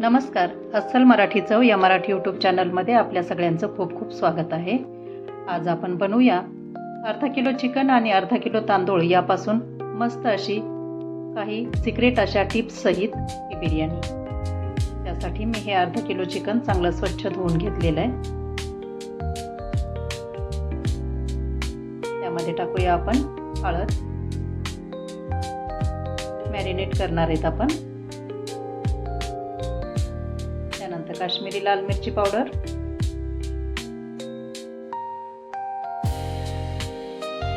नमस्कार. अस्सल मराठी चव या मराठी यूट्यूब चॅनलमध्ये आपल्या सगळ्यांचं खूप खूप स्वागत आहे. आज आपण बनवूया अर्धा किलो चिकन आणि अर्धा किलो तांदूळ यापासून मस्त अशी काही सिक्रेट अशा टिप्स सहित ही बिर्याणी. त्यासाठी मी हे अर्धा किलो चिकन चांगलं स्वच्छ धुवून घेतलेलं आहे. त्यामध्ये टाकूया आपण हळद. मॅरिनेट करणार आहेत आपण. काश्मीरी लाल मिरची पावडर.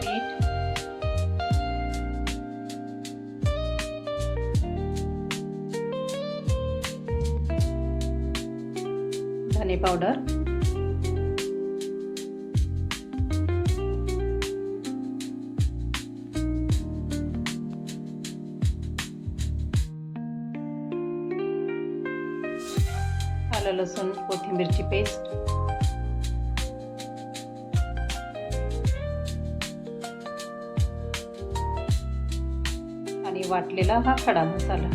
मीठ. धने पावडर. आलं लसूण कोथिंबीरची पेस्ट. आणि वाटलेला हा खडा मसाला.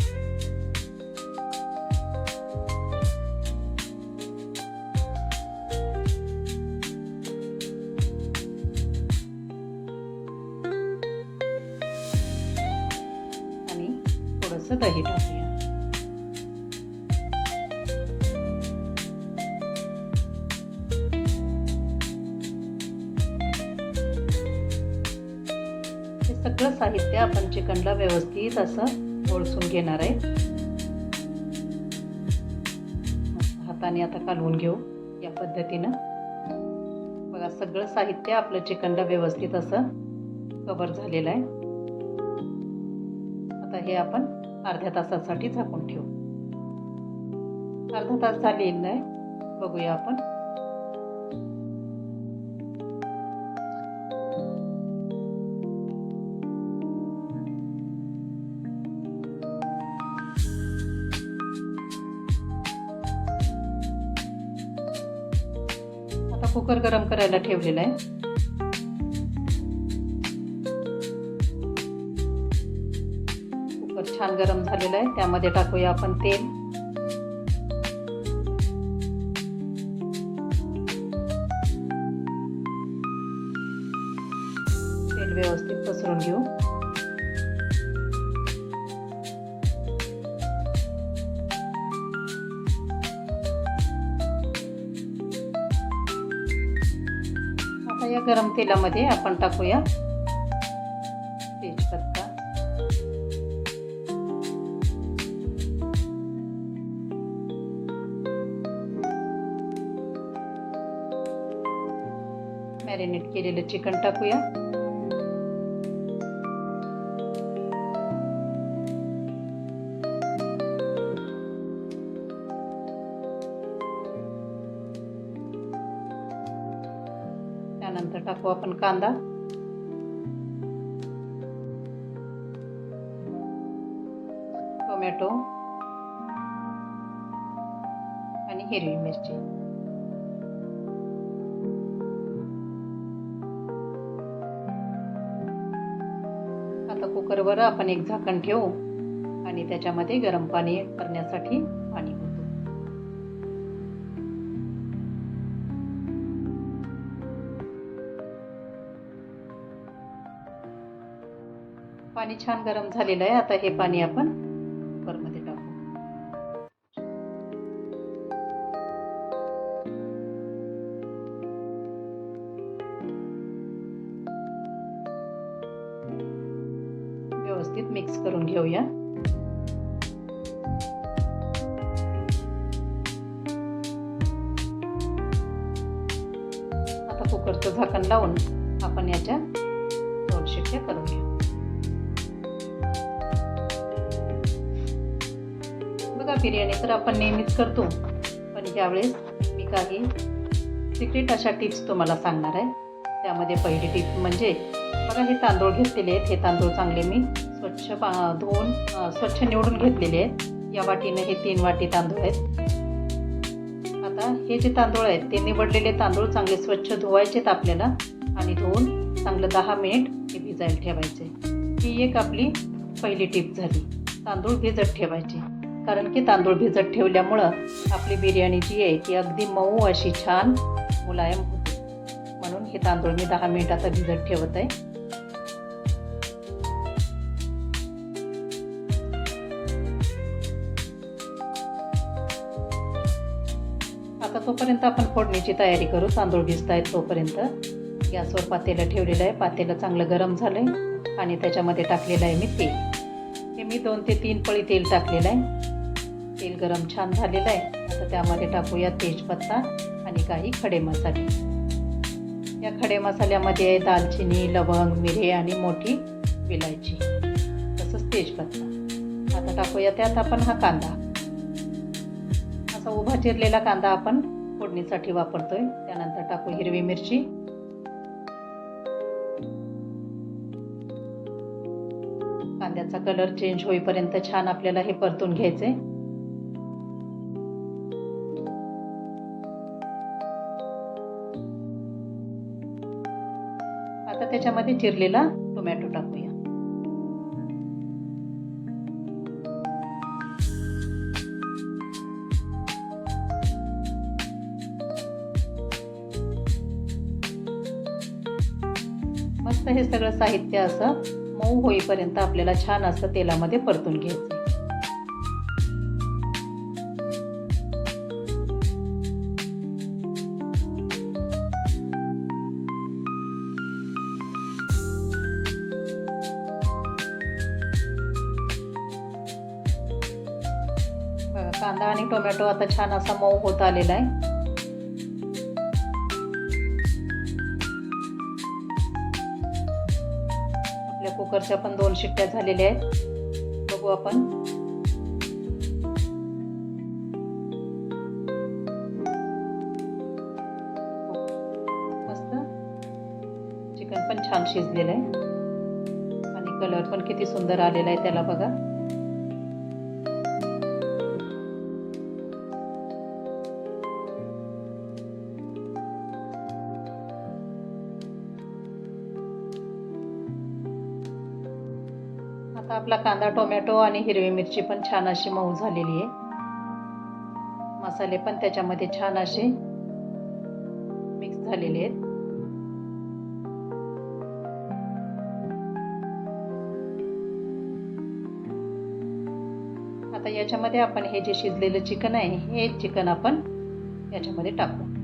आणि थोडंसं दही टाकूया. साहित्य आपण चिकनला व्यवस्थित असं ओळसून घेणार आहे. हाताने आता कालवून घेऊ या पद्धतीनं. बघा सगळं साहित्य आपलं चिकनला व्यवस्थित असं कवर झालेलं आहे. आता हे आपण अर्ध्या तासासाठी झाकून ठेवू. अर्धा तास झालेलं आहे. बघूया आपण. कुकर गरम करायला ठेवलेला आहे. कुकर छान गरम झालेला आहे. त्यामध्ये टाकूया आपण तेल. तेल व्यवस्थित पसरून घेऊ. गरम तेलामध्ये आपण टाकूया. तेजपत्ता मॅरिनेट केलेलं चिकन टाकूया. त्यानंतर टाकू आपण कांदा. टोमॅटो. आणि हिरवी मिरची. आता कुकरवर आपण एक झाकण ठेवू आणि त्याच्यामध्ये गरम पाणी करण्यासाठी पाणी छान गरम झालेलं आहे. आता हे पाणी आपण कुकरमध्ये टाकू. व्यवस्थित मिक्स करून घेऊया. आता कुकरचं झाकण लावून आपण याच्या दोन शिट्ट्या करून घेऊ. बिर्याणी तर आपण नेहमीच करतो. पण ह्यावेळेस मी काही सिक्रेट अशा टिप्स तुम्हाला सांगणार आहे त्यामध्ये पहिली टिप म्हणजे बघा हे तांदूळ घेतलेले आहेत हे तांदूळ चांगले मी स्वच्छ पा धुवून स्वच्छ निवडून घेतलेले आहेत. या वाटीने हे तीन वाटी तांदूळ आहेत. आता हे जे तांदूळ आहेत ते निवडलेले तांदूळ चांगले स्वच्छ धुवायचेत आपल्याला आणि धुवून चांगलं दहा मिनिट हे भिजायला ठेवायचे. ही एक आपली पहिली टिप झाली. तांदूळ भिजत ठेवायचे. कारण की तांदूळ भिजत ठेवल्यामुळं आपली बिर्याणी जी आहे ती अगदी मऊ अशी छान मुलायम होते. म्हणून हे तांदूळ मी दहा मिनिट आता भिजत ठेवत आहे. आता तोपर्यंत आपण फोडणीची तयारी करू. तांदूळ भिजत आहेत तोपर्यंत. गॅसवर पातेलं ठेवलेलं आहे. पातेलं चांगलं गरम झालं आहे आणि त्याच्यामध्ये टाकलेलं आहे मी तेल. हे मी दोन ते तीन पळी तेल टाकलेलं आहे. तेल गरम छान झालेलं आहे. आता त्यामध्ये टाकूया तेजपत्ता आणि काही खडे मसाले. या खडे मसाल्यामध्ये आहे दालचिनी लवंग मिरे आणि मोठी विलायची. तसंच तेजपत्ता. आता टाकूया त्यात आपण हा कांदा. असा उभा चिरलेला कांदा आपण फोडणीसाठी वापरतोय. त्यानंतर टाकू हिरवी मिरची. कांद्याचा कलर चेंज होईपर्यंत छान आपल्याला हे परतून घ्यायचे त्याच्यामध्ये चिरलेला टोमॅटो टाकूया. मस्त हे सगळं साहित्य असं मऊ होईपर्यंत आपल्याला छान असं तेलामध्ये परतून घ्यायचं. कांदा आणि टोमॅटो आता छान असा मऊ होत आलेला आहे. आपल्या कुकरच्या पण दोन शिट्ट्या झालेल्या आहेत. बघू आपण. मस्त. चिकन पण छान शिजलेलं आहे. आणि कलर पण किती सुंदर आलेला आहे त्याला बघा. आपला कांदा टोमॅटो आणि हिरवी मिरची पण छान अशी मऊ झालेली आहे. मसाले पण त्याच्यामध्ये छान असे मिक्स झालेले आहेत. आता याच्यामध्ये आपण हे जे शिजलेलं चिकन आहे हे चिकन आपण याच्यामध्ये टाकू.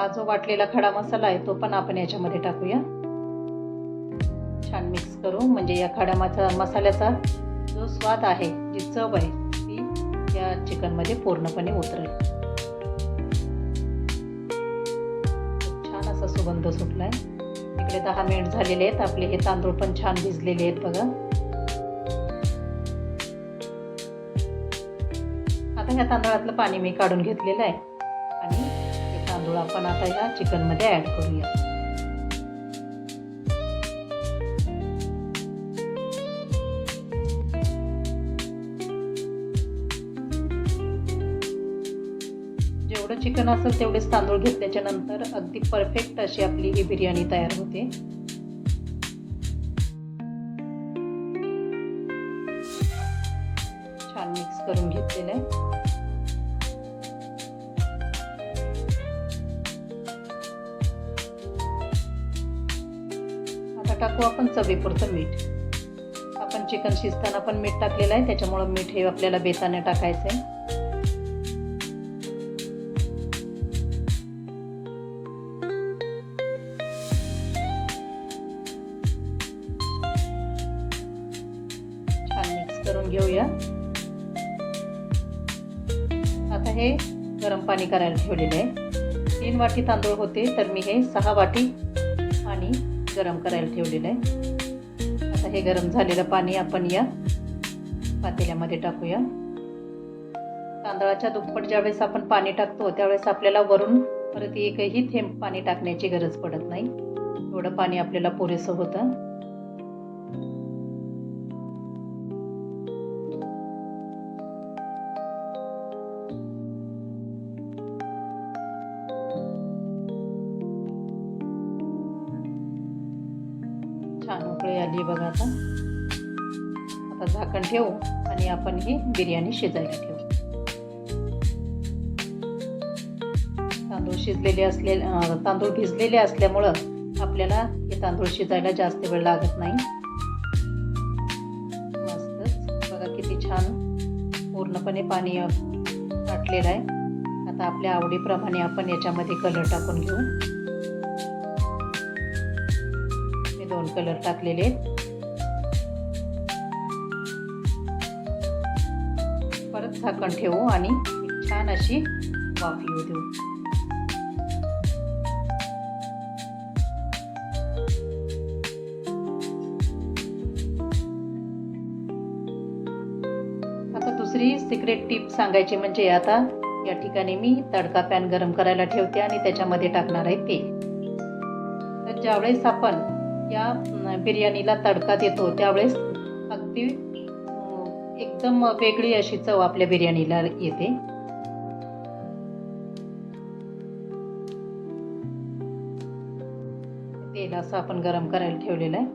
हा जो वाटलेला खडा मसाला आहे तो पण आपण याच्यामध्ये टाकूया. छान मिक्स करू म्हणजे या खडा मसा मसाल्याचा जो स्वाद आहे जी चव आहे ती या चिकनमध्ये पूर्णपणे उतरेल. छान असा सुगंध सुटलाय. इकडे दहा मिनिट झालेले आहेत. आपले हे तांदूळ पण छान भिजलेले आहेत बघा. आता ह्या तांदळातलं पाणी मी काढून घेतलेलं आहे. आपण आता ह्या चिकनमध्ये ॲड करूया. जेवढं चिकन असेल तेवढेच तांदूळ घेतल्याच्या नंतर अगदी परफेक्ट अशी आपली ही बिर्याणी तयार होते. टाकू आपण चवीपुरतं मीठ. आपण चिकन शिजताना पण मीठ टाकलेलं आहे त्याच्यामुळं मीठ हे आपल्याला बेताने टाकायचं आहे. छान मिक्स करून घेऊया. आता हे गरम पाणी करायला ठेवलेलं आहे. तीन वाटी तांदूळ होते तर मी हे सहा वाटी पाणी गरम करायला ठेवलेलं आहे. आता हे गरम झालेलं पाणी आपण या पातेल्यामध्ये टाकूया. तांदळाच्या दुप्पट ज्यावेळेस आपण पाणी टाकतो त्यावेळेस आपल्याला वरून परत एकही थेंब पाणी टाकण्याची गरज पडत नाही. एवढं पाणी आपल्याला पुरेसं होतं. आली बघा आता. आता झाकण ठेवू आणि आपण ही बिर्याणी शिजायला ठेवू. तांदूळ शिजलेले असले तांदूळ भिजलेले असल्यामुळं आपल्याला हे तांदूळ शिजायला जास्त वेळ लागत नाही. मस्तच. बघा किती छान पूर्णपणे पाणी अं, आटलेलं आहे. आता आपल्या आवडीप्रमाणे आपण याच्यामध्ये कलर टाकून घेऊ. दोन कलर टाकलेले परत झाकण ठेवू आणि छान अशी वाफ येऊ देऊ. आता दुसरी सिक्रेट टीप सांगायची म्हणजे आता या ठिकाणी मी तडका पॅन गरम करायला ठेवते आणि त्याच्यामध्ये टाकणार आहे तेल तर ज्यावेळेस आपण या बिर्याणीला तडका देतो. त्यावेळेस अगदी एकदम वेगळी अशी चव आपल्या बिर्याणीला येते. तेल असं आपण गरम करायला ठेवलेलं आहे.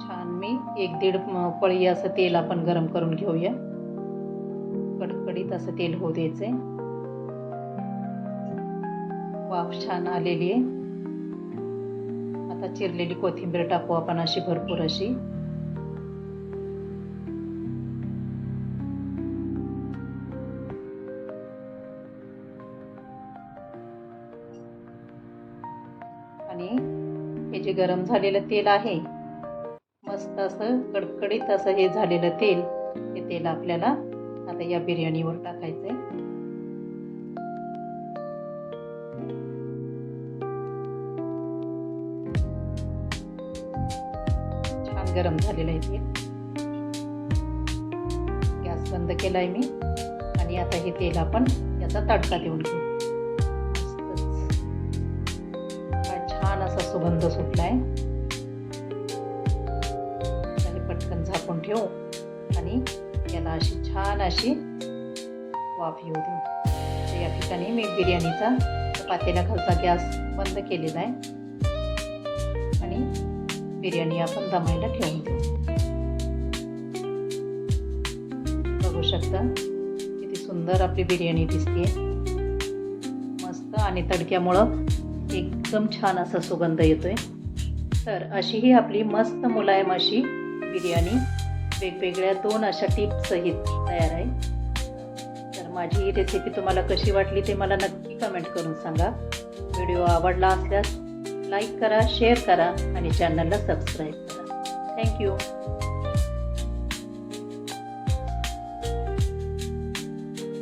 छान मी एक दीड पळी असं तेल आपण गरम करून घेऊया. कडकडीत असं तेल होऊ द्यायचंय. वाफ छान आलेली आहे. आता चिरलेली कोथिंबीर टाकू आपण अशी भरपूर अशी. आणि हे जे गरम झालेलं तेल आहे मस्त असं कडकडीत असं हे झालेलं तेल हे तेल आपल्याला आता या बिर्याणीवर टाकायचंय. आहे गरम झालेलं आहे तेल गॅस बंद केलाय मी. आणि आता हे तेल आपण याचा तडका देऊन घेऊ. छान असा सुगंध सुटलाय. आणि पटकन झाकून ठेवू. आणि याला अशी छान अशी वाफ येऊ देऊ. या ठिकाणी मी बिर्याणीचा पातेल्या खालचा गॅस बंद केलेला आहे. बिर्याणी आपण दमायला ठेवून देऊ. बघू शकता किती सुंदर आपली बिर्याणी दिसते मस्त आणि तडक्यामुळं एकदम छान असा सुगंध येतोय. तर अशी ही आपली मस्त मुलायम अशी बिर्याणी वेगवेगळ्या दोन अशा टिप्स तयार आहे. तर माझी ही रेसिपी तुम्हाला कशी वाटली ते मला नक्की कमेंट करून सांगा. व्हिडिओ आवडला असल्यास लाईक करा शेअर करा आणि चॅनलला सबस्क्राईब करा. थँक्यू